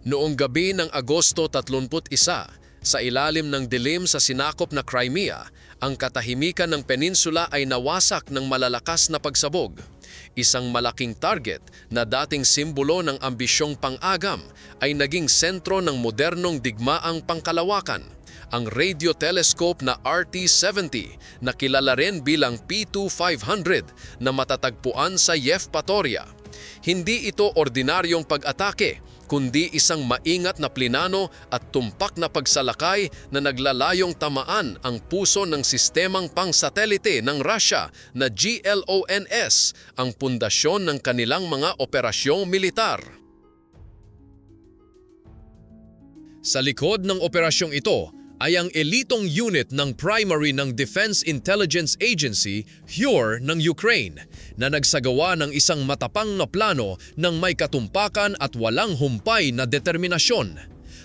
Noong gabi ng Agosto 31, sa ilalim ng dilim sa sinakop na Crimea, ang katahimikan ng peninsula ay nawasak ng malalakas na pagsabog. Isang malaking target na dating simbolo ng ambisyong pang-agam ay naging sentro ng modernong digmaang pangkalawakan ang radio telescope na RT-70 na kilala rin bilang P2500 na matatagpuan sa Yevpatoria. Hindi ito ordinaryong pag-atake, kundi isang maingat na plinano at tumpak na pagsalakay na naglalayong tamaan ang puso ng sistemang pang-satelite ng Russia na GLONS, ang pundasyon ng kanilang mga operasyong militar. Sa likod ng operasyong ito ay ang elitong unit ng primary ng Defense Intelligence Agency, HUR ng Ukraine, na nagsagawa ng isang matapang na plano ng may katumpakan at walang humpay na determinasyon.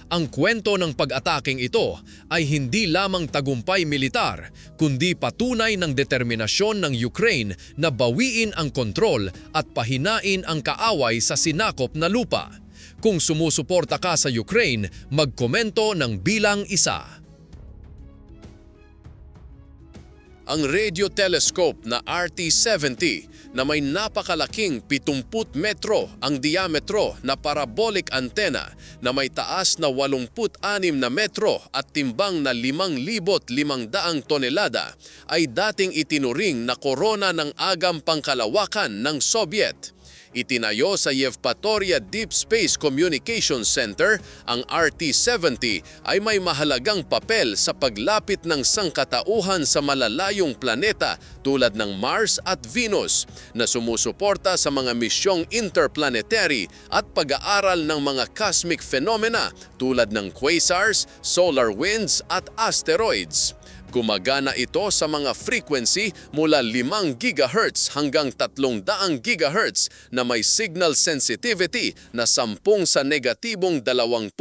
Ang kwento ng pag-ataking ito ay hindi lamang tagumpay militar, kundi patunay ng determinasyon ng Ukraine na bawiin ang kontrol at pahinain ang kaaway sa sinakop na lupa. Kung sumusuporta ka sa Ukraine, magkomento ng bilang isa. Ang radio telescope na RT-70 na may napakalaking 70 metro ang diametro na parabolic antenna na may taas na 86 na metro at timbang na 5,500 tonelada ay dating itinuring na korona ng agam pangkalawakan ng Soviet. Itinayo sa Yevpatoria Deep Space Communication Center, ang RT-70 ay may mahalagang papel sa paglapit ng sangkatauhan sa malalayong planeta tulad ng Mars at Venus na sumusuporta sa mga misyong interplanetary at pag-aaral ng mga cosmic phenomena tulad ng quasars, solar winds at asteroids. Gumagana ito sa mga frequency mula 5 GHz hanggang 300 GHz na may signal sensitivity na 10 sa negatibong 23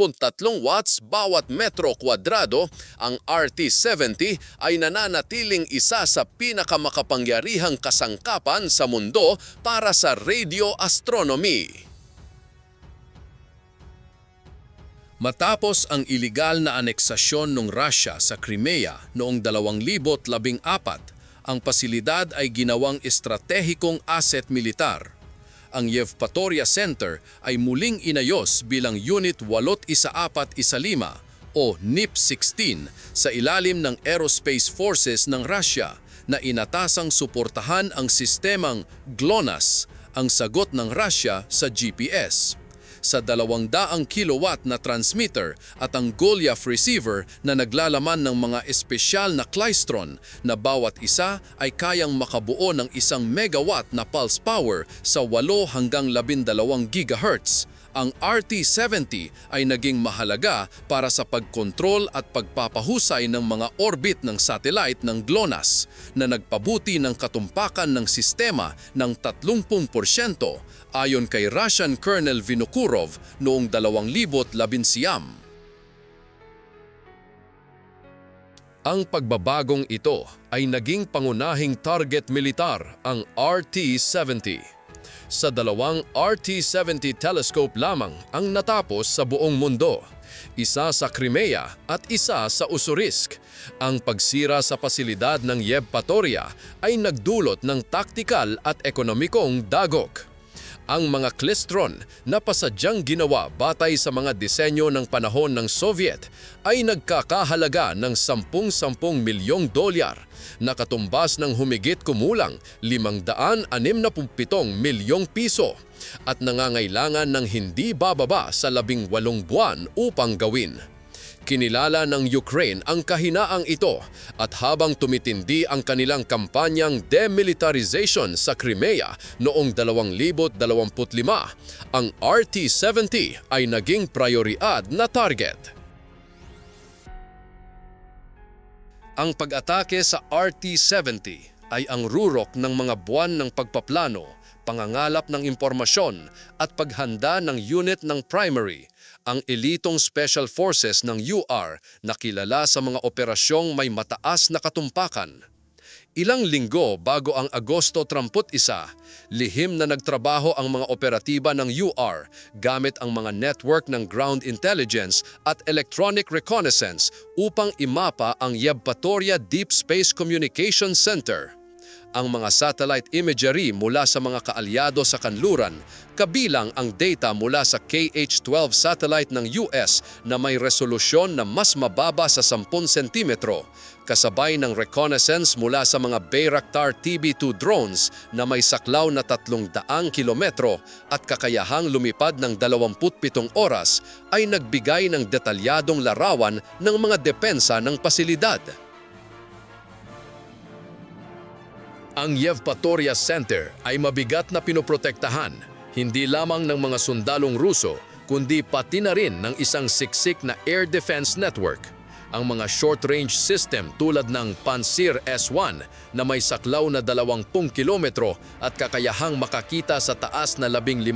watts bawat metro kwadrado, ang RT-70 ay nananatiling isa sa pinakamakapangyarihang kasangkapan sa mundo para sa radio astronomy. Matapos ang iligal na aneksasyon ng Russia sa Crimea noong 2014, ang pasilidad ay ginawang estratehikong asset militar. Ang Yevpatoria Center ay muling inayos bilang Unit 8115 o NIP-16 sa ilalim ng Aerospace Forces ng Russia na inatasang suportahan ang sistemang GLONASS, ang sagot ng Russia sa GPS sa 200 kilowatt na transmitter at ang Goliath receiver na naglalaman ng mga espesyal na klystron na bawat isa ay kayang makabuo ng isang megawatt na pulse power sa 8 hanggang 12 GHz ang RT-70 ay naging mahalaga para sa pagkontrol at pagpapahusay ng mga orbit ng satellite ng GLONASS na nagpabuti ng katumpakan ng sistema ng 30% ayon kay Russian Colonel Vinokurov noong 2011. Ang pagbabagong ito ay naging pangunahing target militar ang RT-70 sa dalawang RT-70 telescope lamang ang natapos sa buong mundo. Isa sa Crimea at isa sa Usurisk. Ang pagsira sa pasilidad ng Yevpatoria ay nagdulot ng taktikal at ekonomikong dagok ang mga klistron na pasadyang ginawa batay sa mga disenyo ng panahon ng Soviet ay nagkakahalaga ng 10-10 milyong dolyar na katumbas ng humigit kumulang 567 milyong piso at nangangailangan ng hindi bababa sa 18 buwan upang gawin. Kinilala ng Ukraine ang kahinaang ito at habang tumitindi ang kanilang kampanyang demilitarization sa Crimea noong 2025, ang RT-70 ay naging prioridad na target. Ang pag-atake sa RT-70 ay ang rurok ng mga buwan ng pagpaplano, pangangalap ng impormasyon at paghanda ng unit ng primary ang elitong special forces ng UR na kilala sa mga operasyong may mataas na katumpakan. Ilang linggo bago ang Agosto 31, lihim na nagtrabaho ang mga operatiba ng UR gamit ang mga network ng ground intelligence at electronic reconnaissance upang imapa ang Yevpatoria Deep Space Communication Center ang mga satellite imagery mula sa mga kaalyado sa kanluran, kabilang ang data mula sa KH-12 satellite ng US na may resolusyon na mas mababa sa 10 sentimetro, kasabay ng reconnaissance mula sa mga Bayraktar TB2 drones na may saklaw na 300 kilometro at kakayahang lumipad ng 27 oras ay nagbigay ng detalyadong larawan ng mga depensa ng pasilidad. Ang Yevpatoria Center ay mabigat na pinoprotektahan hindi lamang ng mga sundalong Ruso kundi pati na rin ng isang siksik na air defense network. Ang mga short-range system tulad ng Pansir S-1 na may saklaw na 20 kilometro at kakayahang makakita sa taas na 15,000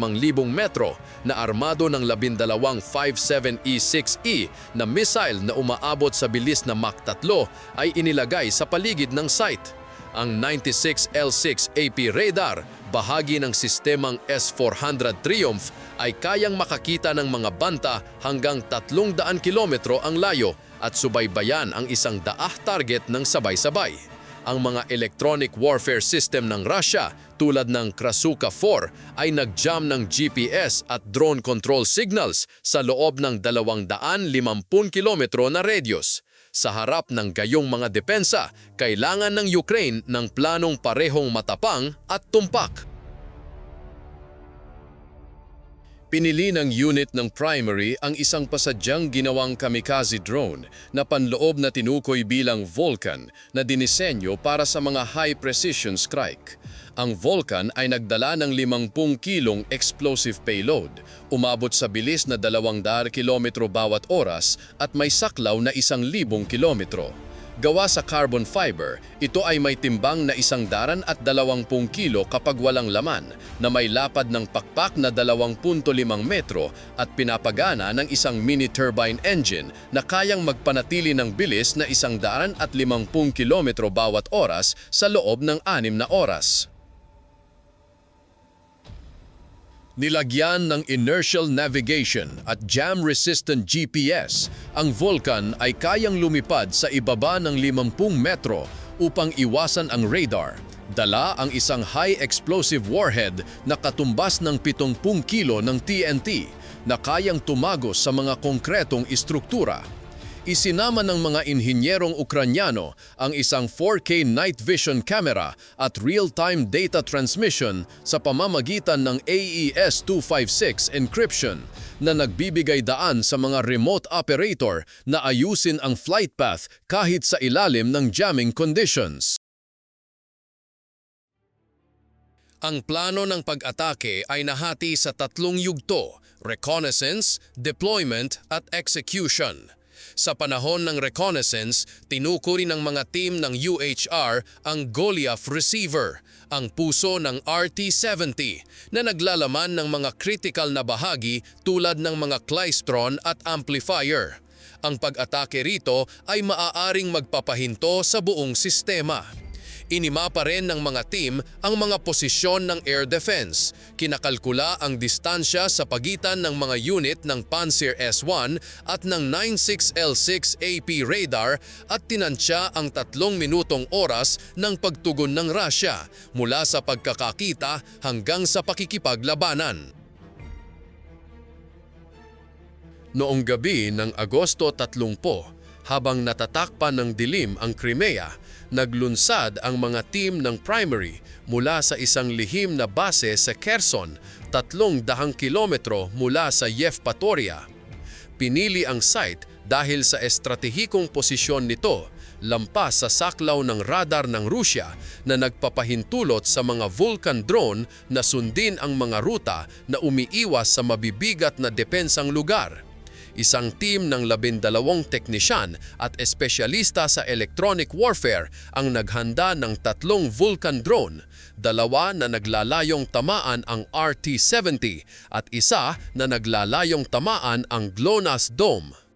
metro na armado ng 12 57E6E na missile na umaabot sa bilis na Mach 3 ay inilagay sa paligid ng site. Ang 96L6 AP radar, bahagi ng sistemang S400 Triumph, ay kayang makakita ng mga banta hanggang 300 kilometro ang layo at subaybayan ang isang daah target ng sabay-sabay. Ang mga electronic warfare system ng Russia tulad ng Krasuka-4 ay nag-jam ng GPS at drone control signals sa loob ng 250 kilometro na radius. Sa harap ng gayong mga depensa, kailangan ng Ukraine ng planong parehong matapang at tumpak. Pinili ng unit ng primary ang isang pasadyang ginawang kamikaze drone na panloob na tinukoy bilang Vulcan na dinisenyo para sa mga high-precision strike. Ang Vulcan ay nagdala ng 50 kilong explosive payload, umabot sa bilis na 200 kilometro bawat oras at may saklaw na 1,000 kilometro. Gawa sa carbon fiber, ito ay may timbang na isang daran at 20 kilo kapag walang laman, na may lapad ng pakpak na 2.5 metro at pinapagana ng isang mini turbine engine na kayang magpanatili ng bilis na isang daran at 50 kilometro bawat oras sa loob ng 6 na oras. Nilagyan ng inertial navigation at jam-resistant GPS, ang Vulcan ay kayang lumipad sa ibaba ng 50 metro upang iwasan ang radar. Dala ang isang high-explosive warhead na katumbas ng 70 kilo ng TNT na kayang tumagos sa mga konkretong istruktura isinama ng mga inhinyerong Ukranyano ang isang 4K night vision camera at real-time data transmission sa pamamagitan ng AES-256 encryption na nagbibigay daan sa mga remote operator na ayusin ang flight path kahit sa ilalim ng jamming conditions. Ang plano ng pag-atake ay nahati sa tatlong yugto, reconnaissance, deployment at execution. Sa panahon ng reconnaissance, tinukuri ng mga team ng UHR ang Goliath receiver, ang puso ng RT-70 na naglalaman ng mga critical na bahagi tulad ng mga klystron at amplifier. Ang pag-atake rito ay maaaring magpapahinto sa buong sistema. Inima pa rin ng mga team ang mga posisyon ng air defense. Kinakalkula ang distansya sa pagitan ng mga unit ng Panzer S-1 at ng 96L6 AP radar at tinansya ang tatlong minutong oras ng pagtugon ng Russia mula sa pagkakakita hanggang sa pakikipaglabanan. Noong gabi ng Agosto 30, habang natatakpan ng dilim ang Crimea, naglunsad ang mga team ng primary mula sa isang lihim na base sa Kherson, tatlong dahang kilometro mula sa Yevpatoria. Pinili ang site dahil sa estratehikong posisyon nito, lampas sa saklaw ng radar ng Rusya na nagpapahintulot sa mga Vulcan drone na sundin ang mga ruta na umiiwas sa mabibigat na depensang lugar isang team ng labindalawang teknisyan at espesyalista sa electronic warfare ang naghanda ng tatlong Vulcan drone, dalawa na naglalayong tamaan ang RT-70 at isa na naglalayong tamaan ang GLONASS Dome.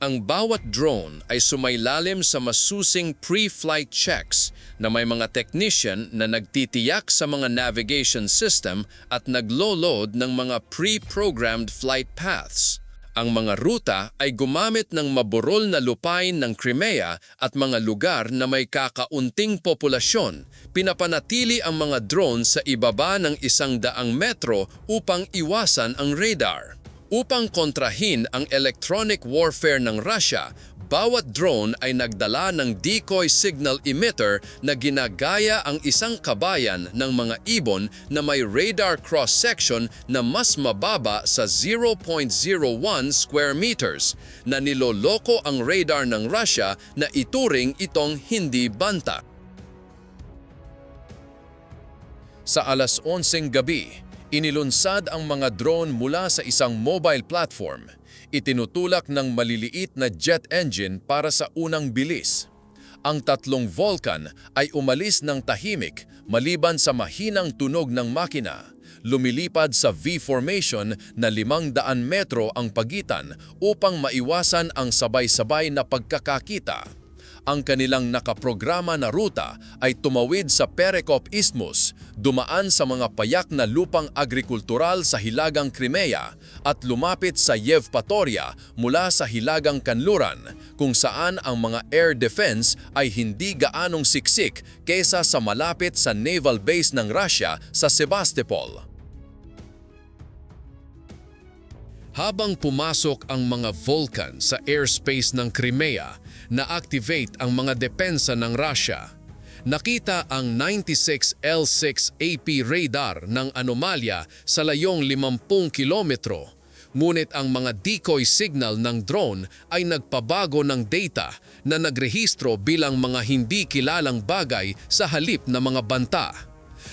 Ang bawat drone ay sumailalim sa masusing pre-flight checks na may mga technician na nagtitiyak sa mga navigation system at naglo-load ng mga pre-programmed flight paths. Ang mga ruta ay gumamit ng maburol na lupain ng Crimea at mga lugar na may kakaunting populasyon. Pinapanatili ang mga drone sa ibaba ng isang daang metro upang iwasan ang radar. Upang kontrahin ang electronic warfare ng Russia, bawat drone ay nagdala ng decoy signal emitter na ginagaya ang isang kabayan ng mga ibon na may radar cross-section na mas mababa sa 0.01 square meters na niloloko ang radar ng Russia na ituring itong hindi banta. Sa alas 11 gabi, inilunsad ang mga drone mula sa isang mobile platform. Itinutulak ng maliliit na jet engine para sa unang bilis. Ang tatlong Vulcan ay umalis ng tahimik maliban sa mahinang tunog ng makina. Lumilipad sa V-formation na 500 metro ang pagitan upang maiwasan ang sabay-sabay na pagkakakita ang kanilang nakaprograma na ruta ay tumawid sa Perekop Isthmus, dumaan sa mga payak na lupang agrikultural sa Hilagang Crimea at lumapit sa Yevpatoria mula sa Hilagang Kanluran, kung saan ang mga air defense ay hindi gaanong siksik kesa sa malapit sa naval base ng Russia sa Sebastopol. Habang pumasok ang mga Vulcan sa airspace ng Crimea, na-activate ang mga depensa ng Russia. Nakita ang 96 L6 AP radar ng anomalya sa layong 50 kilometro. Ngunit ang mga decoy signal ng drone ay nagpabago ng data na nagrehistro bilang mga hindi kilalang bagay sa halip na mga banta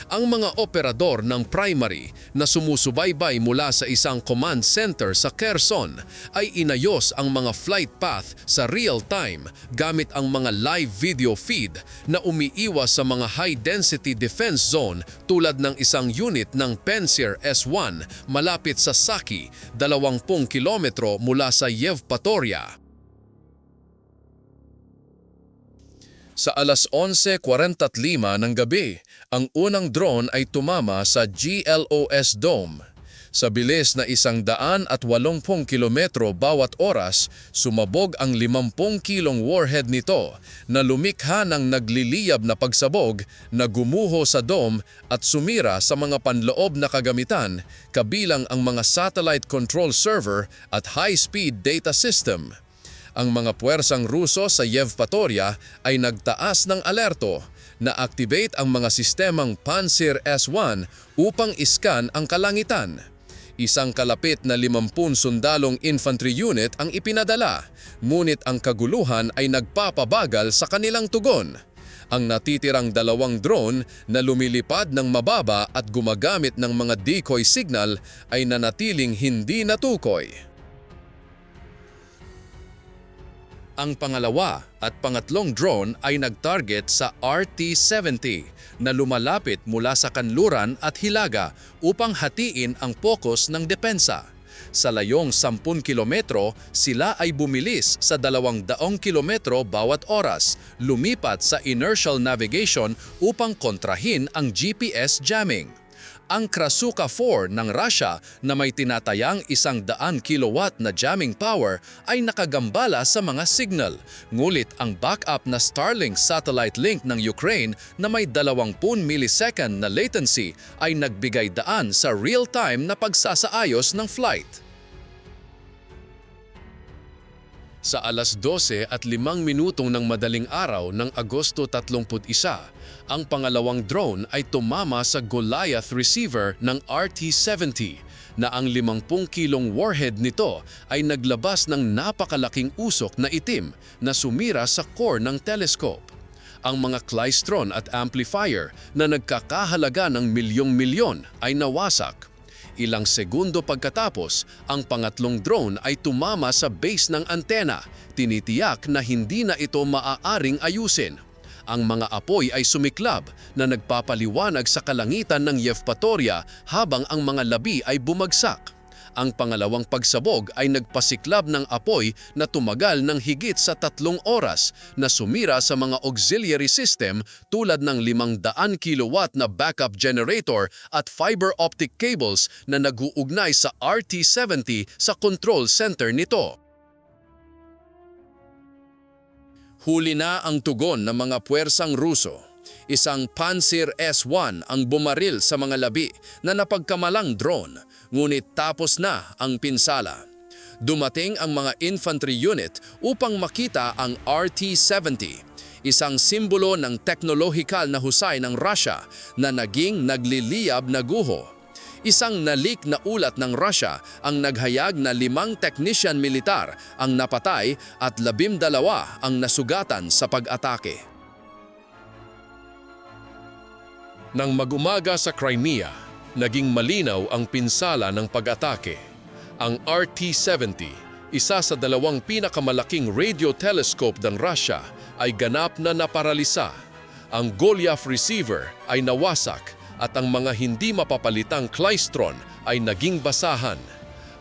ang mga operador ng primary na sumusubaybay mula sa isang command center sa Kherson ay inayos ang mga flight path sa real time gamit ang mga live video feed na umiiwas sa mga high-density defense zone tulad ng isang unit ng Pantsir S-1 malapit sa Saki, 20 kilometro mula sa Yevpatoria. Sa alas 11.45 ng gabi, ang unang drone ay tumama sa GLOS Dome. Sa bilis na isang daan at walumpung kilometro bawat oras, sumabog ang 50 kilong warhead nito na lumikha ng nagliliyab na pagsabog na gumuho sa dome at sumira sa mga panloob na kagamitan kabilang ang mga satellite control server at high-speed data system ang mga puwersang Ruso sa Yevpatoria ay nagtaas ng alerto na activate ang mga sistemang Pantsir S-1 upang iskan ang kalangitan. Isang kalapit na 50 sundalong infantry unit ang ipinadala, ngunit ang kaguluhan ay nagpapabagal sa kanilang tugon. Ang natitirang dalawang drone na lumilipad ng mababa at gumagamit ng mga decoy signal ay nanatiling hindi natukoy. Ang pangalawa at pangatlong drone ay nag-target sa RT-70 na lumalapit mula sa kanluran at hilaga upang hatiin ang pokus ng depensa. Sa layong 10 kilometro, sila ay bumilis sa 200 kilometro bawat oras, lumipat sa inertial navigation upang kontrahin ang GPS jamming ang Krasuka 4 ng Russia na may tinatayang isang daan kilowatt na jamming power ay nakagambala sa mga signal. Ngulit ang backup na Starlink satellite link ng Ukraine na may 20 millisecond na latency ay nagbigay daan sa real-time na pagsasaayos ng flight. Sa alas 12 at 5 minutong ng madaling araw ng Agosto 31, ang pangalawang drone ay tumama sa Goliath receiver ng RT-70 na ang 50 kilong warhead nito ay naglabas ng napakalaking usok na itim na sumira sa core ng telescope. Ang mga klystron at amplifier na nagkakahalaga ng milyong-milyon ay nawasak Ilang segundo pagkatapos, ang pangatlong drone ay tumama sa base ng antena, tinitiyak na hindi na ito maaaring ayusin. Ang mga apoy ay sumiklab na nagpapaliwanag sa kalangitan ng Yevpatoria habang ang mga labi ay bumagsak. Ang pangalawang pagsabog ay nagpasiklab ng apoy na tumagal ng higit sa tatlong oras na sumira sa mga auxiliary system tulad ng 500 kilowatt na backup generator at fiber optic cables na nag-uugnay sa RT-70 sa control center nito. Huli na ang tugon ng mga puwersang Ruso. Isang Panzer S-1 ang bumaril sa mga labi na napagkamalang drone, ngunit tapos na ang pinsala. Dumating ang mga infantry unit upang makita ang RT-70, isang simbolo ng teknolohikal na husay ng Russia na naging nagliliyab na guho. Isang nalik na ulat ng Russia ang naghayag na limang technician militar ang napatay at labim dalawa ang nasugatan sa pag-atake. Nang mag-umaga sa Crimea, naging malinaw ang pinsala ng pag-atake. Ang RT-70, isa sa dalawang pinakamalaking radio telescope ng Russia, ay ganap na naparalisa. Ang Goliath receiver ay nawasak at ang mga hindi mapapalitang klystron ay naging basahan.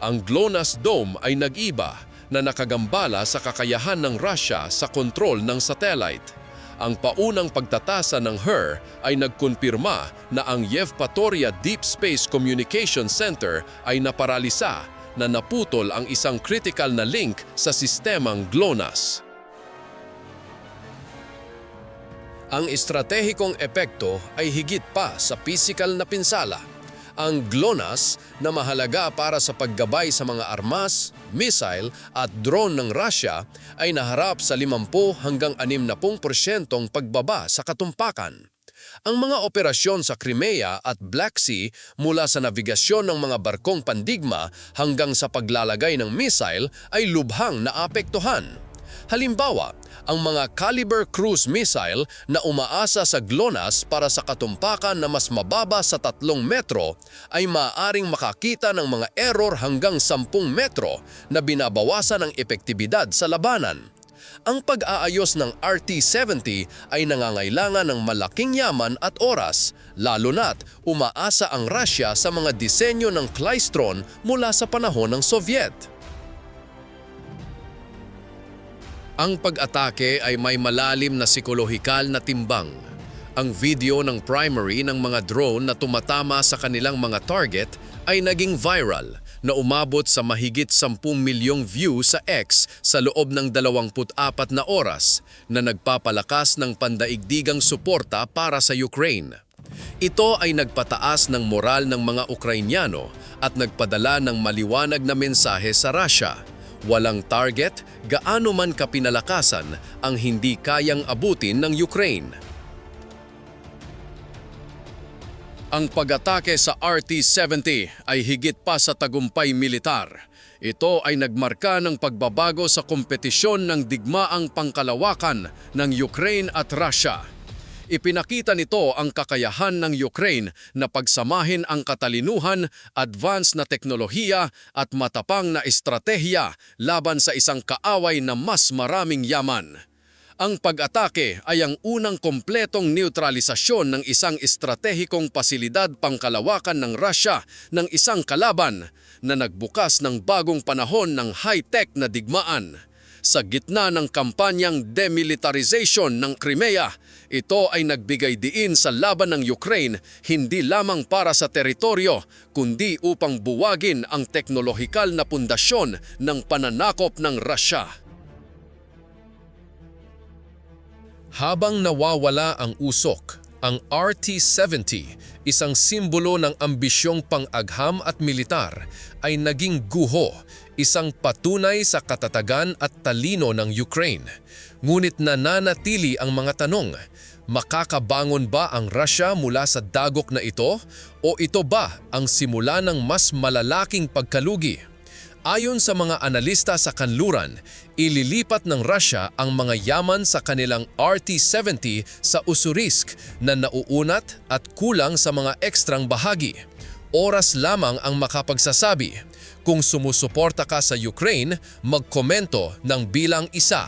Ang GLONASS dome ay nag-iba na nakagambala sa kakayahan ng Russia sa kontrol ng satellite. Ang paunang pagtatasa ng HER ay nagkumpirma na ang Yevpatoria Deep Space Communication Center ay naparalisa na naputol ang isang critical na link sa sistemang GLONASS. Ang estratehikong epekto ay higit pa sa pisikal na pinsala. Ang GLONASS na mahalaga para sa paggabay sa mga armas, missile at drone ng Russia ay naharap sa 50 hanggang 60% pagbaba sa katumpakan. Ang mga operasyon sa Crimea at Black Sea mula sa navigasyon ng mga barkong pandigma hanggang sa paglalagay ng missile ay lubhang naapektuhan. Halimbawa, ang mga Caliber cruise missile na umaasa sa GLONASS para sa katumpakan na mas mababa sa 3 metro ay maaaring makakita ng mga error hanggang 10 metro na binabawasan ang epektibidad sa labanan. Ang pag-aayos ng RT-70 ay nangangailangan ng malaking yaman at oras, lalo na't umaasa ang Russia sa mga disenyo ng klystron mula sa panahon ng Soviet. Ang pag-atake ay may malalim na psikolohikal na timbang. Ang video ng primary ng mga drone na tumatama sa kanilang mga target ay naging viral na umabot sa mahigit 10 milyong view sa X sa loob ng 24 na oras na nagpapalakas ng pandaigdigang suporta para sa Ukraine. Ito ay nagpataas ng moral ng mga Ukrainyano at nagpadala ng maliwanag na mensahe sa Russia. Walang target, gaano man kapinalakasan ang hindi kayang abutin ng Ukraine. Ang pag-atake sa RT-70 ay higit pa sa tagumpay militar. Ito ay nagmarka ng pagbabago sa kompetisyon ng digmaang pangkalawakan ng Ukraine at Russia. Ipinakita nito ang kakayahan ng Ukraine na pagsamahin ang katalinuhan, advanced na teknolohiya at matapang na estratehiya laban sa isang kaaway na mas maraming yaman. Ang pag-atake ay ang unang kompletong neutralisasyon ng isang estratehikong pasilidad pangkalawakan ng Russia ng isang kalaban na nagbukas ng bagong panahon ng high-tech na digmaan. Sa gitna ng kampanyang demilitarization ng Crimea, ito ay nagbigay diin sa laban ng Ukraine hindi lamang para sa teritoryo, kundi upang buwagin ang teknolohikal na pundasyon ng pananakop ng Russia. Habang nawawala ang usok, ang RT-70, isang simbolo ng ambisyong pang-agham at militar, ay naging guho, isang patunay sa katatagan at talino ng Ukraine. Ngunit nananatili ang mga tanong, makakabangon ba ang Russia mula sa dagok na ito o ito ba ang simula ng mas malalaking pagkalugi? Ayon sa mga analista sa kanluran, ililipat ng Russia ang mga yaman sa kanilang RT-70 sa Usurisk na nauunat at kulang sa mga ekstrang bahagi. Oras lamang ang makapagsasabi. Kung sumusuporta ka sa Ukraine, magkomento ng bilang isa.